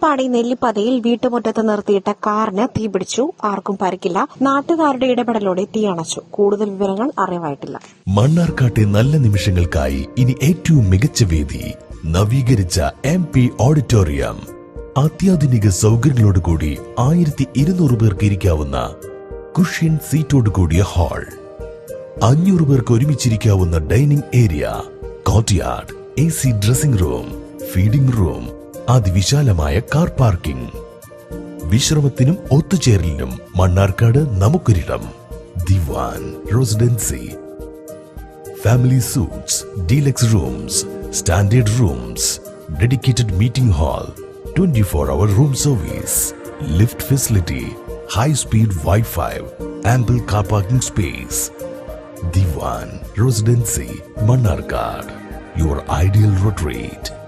മേപ്പാടി നെല്ലിപ്പതയിൽ വീട്ടുമുറ്റത്ത് നിർത്തിയിട്ട കാറിന് തീപിടിച്ചു ആർക്കും പരിക്കില്ല. നാട്ടുകാരുടെ ഇടപെടലോടെ തീയണച്ചു കൂടുതൽ വിവരങ്ങൾ അറിവായിട്ടില്ല. മണ്ണാർക്കാട്ടെ നല്ല നിമിഷങ്ങൾക്കായി ഇനി ഏറ്റവും മികച്ച വേദി. നവീകരിച്ച എം പി ഓഡിറ്റോറിയം. അത്യാധുനിക സൗകര്യങ്ങളോടുകൂടി ആയിരത്തി ഇരുന്നൂറ് പേർക്ക് ഇരിക്കാവുന്ന കുഷ്യൻ സീറ്റോട് കൂടിയ ഹാൾ. അഞ്ഞൂറ് പേർക്ക് ഒരുമിച്ചിരിക്കാവുന്ന dining area. Courtyard A C dressing room feeding room അതിവിശാലമായ കാർ പാർക്കിംഗ് വിശ്രമത്തിനും ഒത്തുചേരലിനും Mannarkkad നമുക്കൊരിടം. Diwan residency. Family suites deluxe rooms standard rooms dedicated meeting hall twenty four hour room service lift facility high speed wifi ample car parking space Diwan residency Mannarkkad. Your ideal retreat